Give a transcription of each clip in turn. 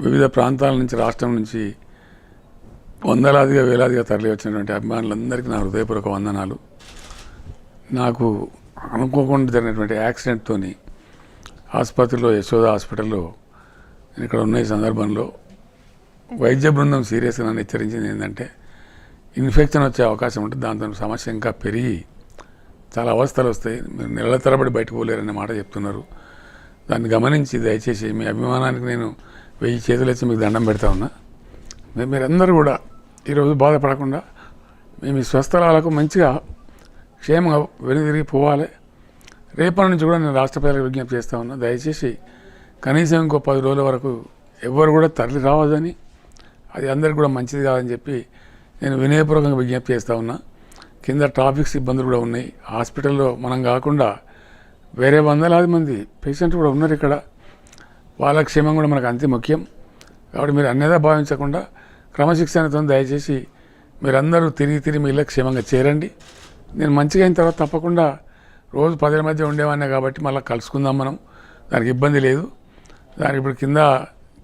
వివిధ ప్రాంతాల నుంచి రాష్ట్రం నుంచి వందలాదిగా వేలాదిగా తరలి వచ్చినటువంటి అభిమానులందరికీ నా హృదయపూర్వక వందనాలు. నాకు అనుకోకుండా జరిగినటువంటి యాక్సిడెంట్తోని ఆసుపత్రిలో యశోద హాస్పిటల్లో నేను ఇక్కడ ఉన్న ఈ సందర్భంలో వైద్య బృందం సీరియస్గా నన్ను హెచ్చరించింది ఏంటంటే ఇన్ఫెక్షన్ వచ్చే అవకాశం ఉంటుంది దాంతో సమస్య ఇంకా పెరిగి చాలా అవస్థలు వస్తాయి. మీరు నెలల తరబడి బయటకు పోలేరనే మాట చెప్తున్నారు. దాన్ని గమనించి దయచేసి మీ అభిమానానికి నేను వెయ్యి చేతులు వేసి మీకు దండం పెడతా ఉన్నా. మీరందరూ కూడా ఈరోజు బాధపడకుండా మేము ఈ స్వస్థలాలకు మంచిగా క్షేమంగా వెనుదిరిగి పోవాలి. రేపటి నుంచి కూడా నేను రాష్ట్ర ప్రజలకు విజ్ఞప్తి చేస్తా ఉన్నా. దయచేసి కనీసం ఇంకో పది రోజుల వరకు ఎవ్వరు కూడా తరలి రావద్దని అది అందరికి కూడా మంచిది కాదని చెప్పి నేను వినయపూర్వకంగా విజ్ఞప్తి చేస్తూ ఉన్నా. కింద ట్రాఫిక్ ఇబ్బందులు కూడా ఉన్నాయి. హాస్పిటల్లో మనం కాకుండా వేరే వందలాది మంది పేషెంట్ కూడా ఉన్నారు ఇక్కడ. వాళ్ళ క్షేమం కూడా మనకు అంతే ముఖ్యం. కాబట్టి మీరు అన్నదా భావించకుండా క్రమశిక్షణతో దయచేసి మీరందరూ తిరిగి తిరిగి మీ ఇళ్ళకి క్షేమంగా చేరండి. నేను మంచిగా అయిన తర్వాత తప్పకుండా రోజు పదిల మధ్య ఉండేవాడినే కాబట్టి మళ్ళీ కలుసుకుందాం మనం. దానికి ఇబ్బంది లేదు. దానికి ఇప్పుడు కింద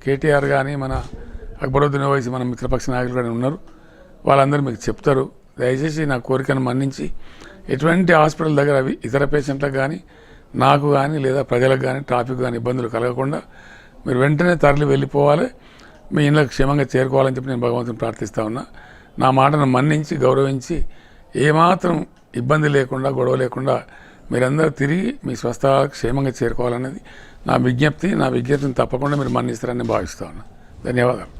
కేటీఆర్ కానీ మన అక్బరుద్దీన్ వయసు మన మిత్రపక్ష నాయకులు కానీ ఉన్నారు. వాళ్ళందరూ మీకు చెప్తారు. దయచేసి నా కోరికను మన్నించి ఎటువంటి హాస్పిటల్ దగ్గర అవి ఇతర పేషెంట్లకు కానీ నాకు కానీ లేదా ప్రజలకు కానీ ట్రాఫిక్ కానీ ఇబ్బందులు కలగకుండా మీరు వెంటనే తరలి వెళ్ళిపోవాలి. మీ ఇళ్ళకి క్షేమంగా చేరుకోవాలని చెప్పి నేను భగవంతుని ప్రార్థిస్తా ఉన్నా. నా మాటను మన్నించి గౌరవించి ఏమాత్రం ఇబ్బంది లేకుండా గొడవ లేకుండా మీరందరూ తిరిగి మీ స్వస్థ క్షేమంగా చేరుకోవాలనేది నా విజ్ఞప్తి. నా విజ్ఞప్తిని తప్పకుండా మీరు మన్నిస్తారని భావిస్తా ఉన్నా. ధన్యవాదాలు.